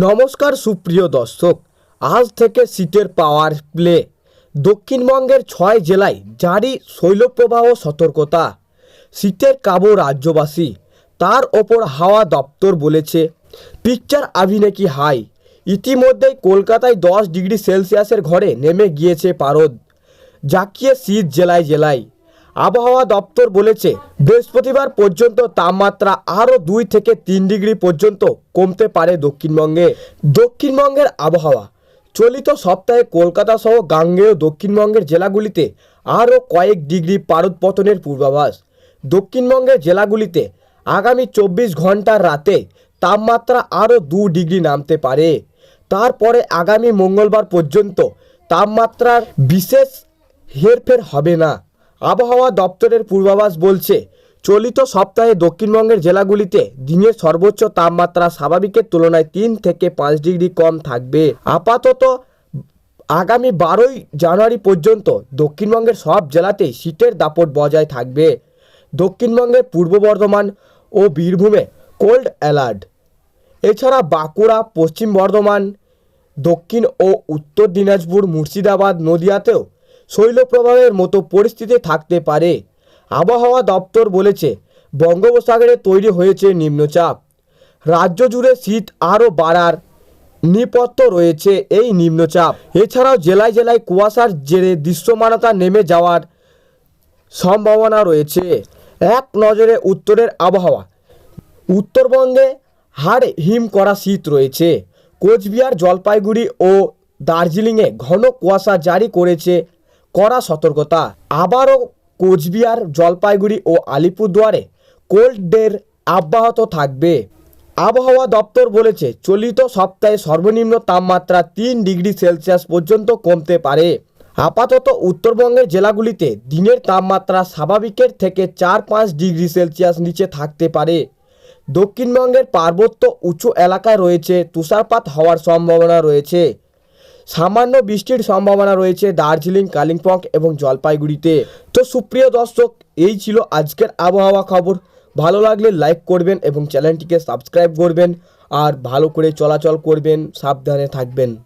নমস্কার সুপ্রিয় দর্শক, আজ থেকে শীতের পাওয়ার প্লে দক্ষিণবঙ্গের ছয় জেলায় জারি শৈলপ্রবাহ সতর্কতা। শীতের কাবু রাজ্যবাসী, তার ওপর হাওয়া দপ্তর বলেছে পিকচার আভি নাকি হাই ইতিমধ্যেই কলকাতায় দশ ডিগ্রি সেলসিয়াসের ঘরে নেমে গিয়েছে পারদ। জাকিয়ে শীত জেলায় জেলায়। আবহাওয়া দপ্তর বলেছে, বৃহস্পতিবার পর্যন্ত তাপমাত্রা আরও দুই থেকে তিন ডিগ্রি পর্যন্ত কমতে পারে দক্ষিণবঙ্গে। দক্ষিণবঙ্গের আবহাওয়া, চলিত সপ্তাহে কলকাতা সহ গাঙ্গেয় দক্ষিণবঙ্গের জেলাগুলিতে আরও কয়েক ডিগ্রি পারদ পতনের পূর্বাভাস। দক্ষিণবঙ্গের জেলাগুলিতে আগামী চব্বিশ ঘণ্টার রাতে তাপমাত্রা আরও দু ডিগ্রি নামতে পারে। তারপরে আগামী মঙ্গলবার পর্যন্ত তাপমাত্রার বিশেষ হেরফের হবে না। আবহাওয়া দপ্তরের পূর্বাভাস বলছে, চলিত সপ্তাহে দক্ষিণবঙ্গের জেলাগুলিতে দিনের সর্বোচ্চ তাপমাত্রা স্বাভাবিকের তুলনায় তিন থেকে পাঁচ ডিগ্রি কম থাকবে। আপাতত আগামী বারোই জানুয়ারি পর্যন্ত দক্ষিণবঙ্গের সব জেলাতেই শীতের দাপট বজায় থাকবে। দক্ষিণবঙ্গের পূর্ব বর্ধমান ও বীরভূমে কোল্ড অ্যালার্ট এছাড়া বাঁকুড়া, পশ্চিম বর্ধমান, দক্ষিণ ও উত্তর দিনাজপুর, মুর্শিদাবাদ, নদিয়াতেও শৈলপ্রবাহের মতো পরিস্থিতি থাকতে পারে। আবহাওয়া দপ্তর বলেছে, বঙ্গোপসাগরে তৈরি হয়েছে নিম্নচাপ। রাজ্য জুড়ে শীত আরও বাড়ার নিপত্ত রয়েছে এই নিম্নচাপ। এছাড়াও জেলায় জেলায় কুয়াশার জেরে দৃশ্যমানতা নেমে যাওয়ার সম্ভাবনা রয়েছে। এক নজরে উত্তরের আবহাওয়া। উত্তরবঙ্গে হাড় হিম করা শীত রয়েছে। কোচবিহার, জলপাইগুড়ি ও দার্জিলিংয়ে ঘন কুয়াশা জারি করেছে কড়া সতর্কতা। আবারও কোচবিহার, জলপাইগুড়ি ও আলিপুরদুয়ারে কোল্ড ডের অব্যাহত থাকবে। আবহাওয়া দপ্তর বলেছে, চলিত সপ্তাহে সর্বনিম্ন তাপমাত্রা তিন ডিগ্রি সেলসিয়াস পর্যন্ত কমতে পারে। আপাতত উত্তরবঙ্গের জেলাগুলিতে দিনের তাপমাত্রা স্বাভাবিকের থেকে চার পাঁচ ডিগ্রি সেলসিয়াস নিচে থাকতে পারে। দক্ষিণবঙ্গের পার্বত্য উঁচু এলাকায় রয়েছে তুষারপাত হওয়ার সম্ভাবনা রয়েছে। সামান্য বৃষ্টির সম্ভাবনা রয়েছে দার্জিলিং, কালিম্পং এবং জলপাইগুড়িতে। তো সুপ্রিয় দর্শক, এই ছিল আজকের আবহাওয়া খবর। ভালো লাগলে লাইক করবেন এবং চ্যানেলটিকে সাবস্ক্রাইব করবেন। আর ভালো করে চলাচল করবেন, সাবধানে থাকবেন।